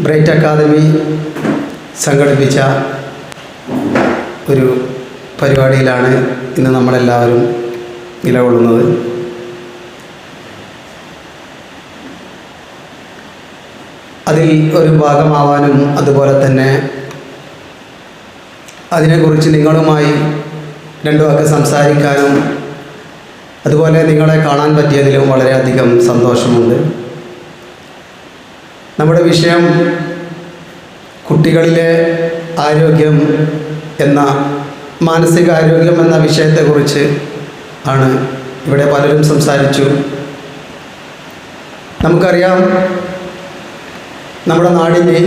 Bright academy സംഘടിപ്പിച്ച ഒരു പരിപാടിയിലാണ് ഇന്ന് നമ്മളെല്ലാവരും നിലകൊള്ളുന്നത്. അതിൽ ഒരു ഭാഗമാവാനും അതുപോലെ തന്നെ അതിനെക്കുറിച്ച് നിങ്ങളുമായി രണ്ടു വാക്ക് സംസാരിക്കാനും അതുപോലെ നിങ്ങളെ കാണാൻ പറ്റിയതിലും വളരെയധികം സന്തോഷമുണ്ട്. നമ്മുടെ വിഷയം കുട്ടികളിലെ ആരോഗ്യം എന്ന മാനസികാരോഗ്യം എന്ന വിഷയത്തെക്കുറിച്ച് ആണ് ഇവിടെ പലരും സംസാരിച്ചു. നമുക്കറിയാം നമ്മുടെ നാടിന്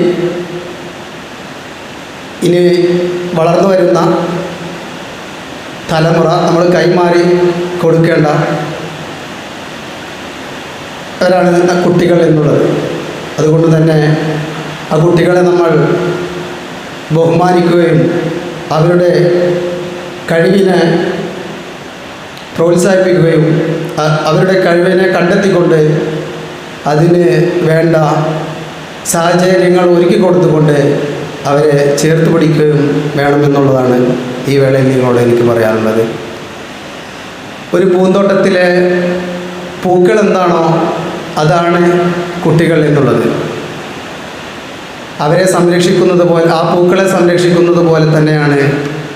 ഇനി വളർന്നു വരുന്ന തലമുറ നമ്മൾ കൈമാറി കൊടുക്കേണ്ട അവരാണ് കുട്ടികൾ എന്നുള്ളത്. അതുകൊണ്ട് തന്നെ ആ കുട്ടികളെ നമ്മൾ ബഹുമാനിക്കുകയും അവരുടെ കഴിവിനെ പ്രോത്സാഹിപ്പിക്കുകയും അവരുടെ കഴിവിനെ കണ്ടെത്തിക്കൊണ്ട് അതിന് വേണ്ട സാഹചര്യങ്ങൾ ഒരുക്കി കൊടുത്തുകൊണ്ട് അവരെ ചേർത്ത് പിടിക്കുകയും വേണമെന്നുള്ളതാണ് ഈ വേളയിൽ നിങ്ങളോട് എനിക്ക് പറയാനുള്ളത്. ഒരു പൂന്തോട്ടത്തിലെ പൂക്കൾ എന്താണോ അതാണ് കുട്ടികൾ എന്നുള്ളത്. അവരെ സംരക്ഷിക്കുന്നത് പോലെ ആ പൂക്കളെ സംരക്ഷിക്കുന്നത് പോലെ തന്നെയാണ്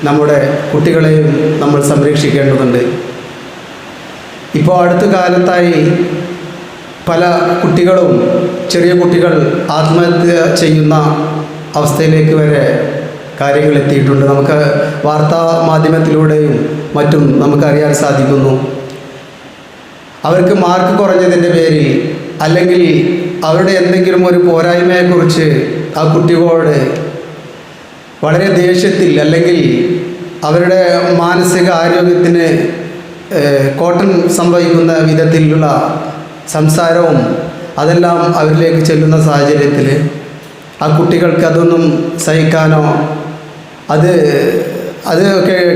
നമ്മുടെ കുട്ടികളെയും നമ്മൾ സംരക്ഷിക്കേണ്ടതുണ്ട്. ഇപ്പോൾ അടുത്ത കാലത്തായി പല കുട്ടികളും ചെറിയ കുട്ടികൾ ആത്മഹത്യ ചെയ്യുന്ന അവസ്ഥയിലേക്ക് വരെ കാര്യങ്ങൾ എത്തിയിട്ടുണ്ട്. നമുക്ക് വാർത്താ മാധ്യമത്തിലൂടെയും മറ്റും നമുക്കറിയാൻ സാധിക്കുന്നു. അവർക്ക് മാർക്ക് കുറഞ്ഞതിന്റെ പേരിൽ അല്ലെങ്കിൽ അവരുടെ എന്തെങ്കിലും ഒരു പോരായ്മയെക്കുറിച്ച് ആ കുട്ടികളോട് വളരെ ദേഷ്യത്തിൽ അല്ലെങ്കിൽ അവരുടെ മാനസിക ആരോഗ്യത്തിന് കോട്ടൺ കോട്ടം സംഭവിക്കുന്ന വിധത്തിലുള്ള സംസാരവും അതെല്ലാം അവരിലേക്ക് ചെല്ലുന്ന സാഹചര്യത്തിൽ ആ കുട്ടികൾക്ക് അതൊന്നും സഹിക്കാനോ അത് അത്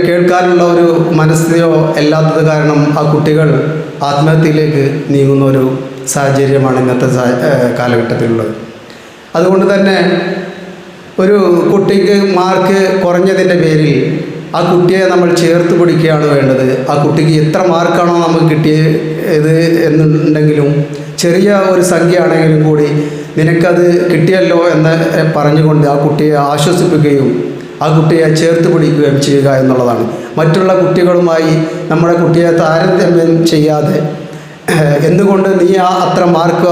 കേൾക്കാനുള്ള ഒരു മനസ്ഥിതിയോ അല്ലാത്തത് കാരണം ആ കുട്ടികൾ ആത്മഹത്യയിലേക്ക് നീങ്ങുന്ന ഒരു സാഹചര്യമാണ് ഇന്നത്തെ കാലഘട്ടത്തിലുള്ളത്. അതുകൊണ്ട് തന്നെ ഒരു കുട്ടിക്ക് മാർക്ക് കുറഞ്ഞതിന്റെ പേരിൽ ആ കുട്ടിയെ നമ്മൾ ചേർത്ത് പിടിക്കുകയാണ് വേണ്ടത്. ആ കുട്ടിക്ക് എത്ര മാർക്കാണോ നമുക്ക് കിട്ടിയത് എന്നുണ്ടെങ്കിലും ചെറിയ ഒരു സംഖ്യ ആണെങ്കിലും കൂടി നിനക്കത് കിട്ടിയല്ലോ എന്ന് പറഞ്ഞുകൊണ്ട് ആ കുട്ടിയെ ആശ്വസിപ്പിക്കുകയും ആ കുട്ടിയെ ചേർത്ത് പിടിക്കുകയും ചെയ്യുക എന്നുള്ളതാണ്. മറ്റുള്ള കുട്ടികളുമായി നമ്മുടെ കുട്ടിയെ താരതമ്യം ചെയ്യാതെ എന്തുകൊണ്ട് നീ ആ അത്ര മാർക്ക്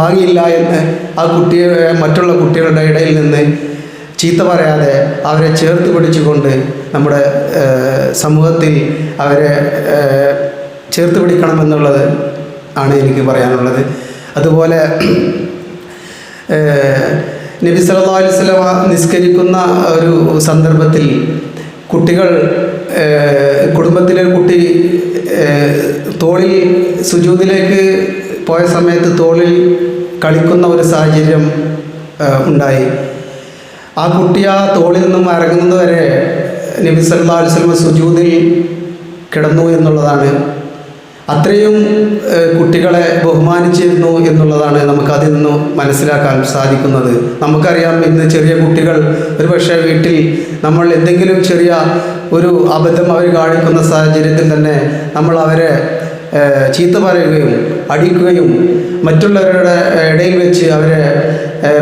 വാങ്ങിയില്ല എന്ന് ആ കുട്ടിയെ മറ്റുള്ള കുട്ടികളുടെ ഇടയിൽ നിന്ന് ചീത്ത പറയാതെ അവരെ ചേർത്ത് പിടിച്ചുകൊണ്ട് നമ്മുടെ സമൂഹത്തിൽ അവരെ ചേർത്ത് പിടിക്കണമെന്നുള്ളത് ആണ് എനിക്ക് പറയാനുള്ളത്. അതുപോലെ നബി സല്ലല്ലാഹു അലൈഹി വസല്ലമ നിസ്കരിക്കുന്ന ഒരു സന്ദർഭത്തിൽ കുട്ടികൾ കുടുംബത്തിലെ കുട്ടി തോളിൽ സുജൂതിലേക്ക് പോയ സമയത്ത് തോളിൽ കളിക്കുന്ന ഒരു സാഹചര്യം ഉണ്ടായി. ആ കുട്ടി ആ തോളിൽ നിന്നും ഇറങ്ങുന്നത് വരെ നബി സല്ലല്ലാഹു അലൈഹി സുജൂതിൽ കിടന്നു എന്നുള്ളതാണ്. അത്രയും കുട്ടികളെ ബഹുമാനിച്ചിരുന്നു എന്നുള്ളതാണ് നമുക്കതിൽ നിന്ന് മനസ്സിലാക്കാൻ സാധിക്കുന്നത്. നമുക്കറിയാം ഇന്ന് ചെറിയ കുട്ടികൾ ഒരു പക്ഷേ വീട്ടിൽ നമ്മൾ എന്തെങ്കിലും ചെറിയ ഒരു അബദ്ധം അവർ കാണിക്കുന്ന സാഹചര്യത്തിൽ തന്നെ നമ്മൾ അവരെ ചീത്ത പറയുകയും അടിക്കുകയും മറ്റുള്ളവരുടെ ഇടയിൽ വെച്ച് അവരെ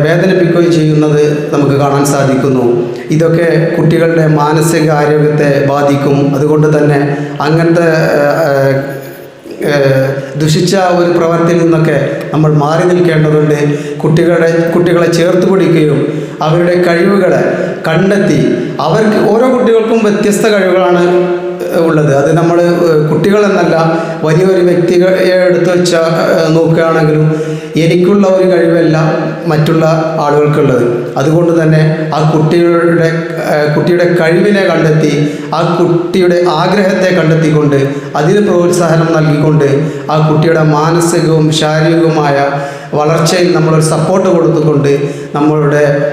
വേദനിപ്പിക്കുകയും ചെയ്യുന്നത് നമുക്ക് കാണാൻ സാധിക്കുന്നു. ഇതൊക്കെ കുട്ടികളുടെ മാനസിക ആരോഗ്യത്തെ ബാധിക്കും. അതുകൊണ്ട് തന്നെ അങ്ങനത്തെ ദുഷിച്ച ഒരു പ്രവർത്തിയിൽ നിന്നൊക്കെ നമ്മൾ മാറി നിൽക്കേണ്ടതുണ്ട്. കുട്ടികളുടെ കുട്ടികളെ ചേർത്ത് പിടിക്കുകയും അവരുടെ കഴിവുകളെ കണ്ടെത്തി അവർക്ക് ഓരോ കുട്ടികൾക്കും വ്യത്യസ്ത കഴിവുകളാണ് ഉള്ളത്. അത് നമ്മൾ കുട്ടികളെന്നല്ല വലിയൊരു വ്യക്തിയെ എടുത്ത് വെച്ച നോക്കുകയാണെങ്കിലും എനിക്കുള്ള ഒരു കഴിവല്ല മറ്റുള്ള ആളുകൾക്കുള്ളത്. അതുകൊണ്ട് തന്നെ ആ കുട്ടികളുടെ കുട്ടിയുടെ കഴിവിനെ കണ്ടെത്തി ആ കുട്ടിയുടെ ആഗ്രഹത്തെ കണ്ടെത്തിക്കൊണ്ട് അതിന് പ്രോത്സാഹനം നൽകിക്കൊണ്ട് ആ കുട്ടിയുടെ മാനസികവും ശാരീരികവുമായ വളർച്ചയിൽ നമ്മളൊരു സപ്പോർട്ട് കൊടുത്തുകൊണ്ട് നമ്മളുടെ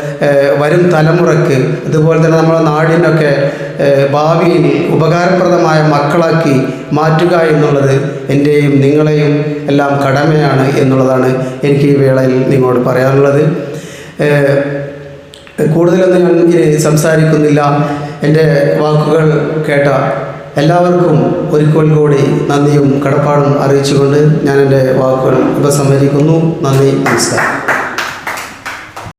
വരും തലമുറയ്ക്ക് അതുപോലെ തന്നെ നമ്മുടെ നാടിനൊക്കെ ഭാവിയിൽ ഉപകാരപ്രദമായ മക്കളാക്കി മാറ്റുക എന്നുള്ളത് എന്റെയും നിങ്ങളെയും എല്ലാം കടമയാണ് എന്നുള്ളതാണ് എനിക്ക് ഈ വേളയിൽ നിങ്ങളോട് പറയാനുള്ളത്. കൂടുതലൊന്നും ഞാൻ സംസാരിക്കുന്നില്ല. എന്റെ വാക്കുകൾ കേട്ട എല്ലാവർക്കും ഒരിക്കൽ കൂടി നന്ദിയും കടപ്പാടും അറിയിച്ചുകൊണ്ട് ഞാൻ എന്റെ വാക്കുകൾ ഉപസംഹരിക്കുന്നു. നന്ദി നമസ്കാരം.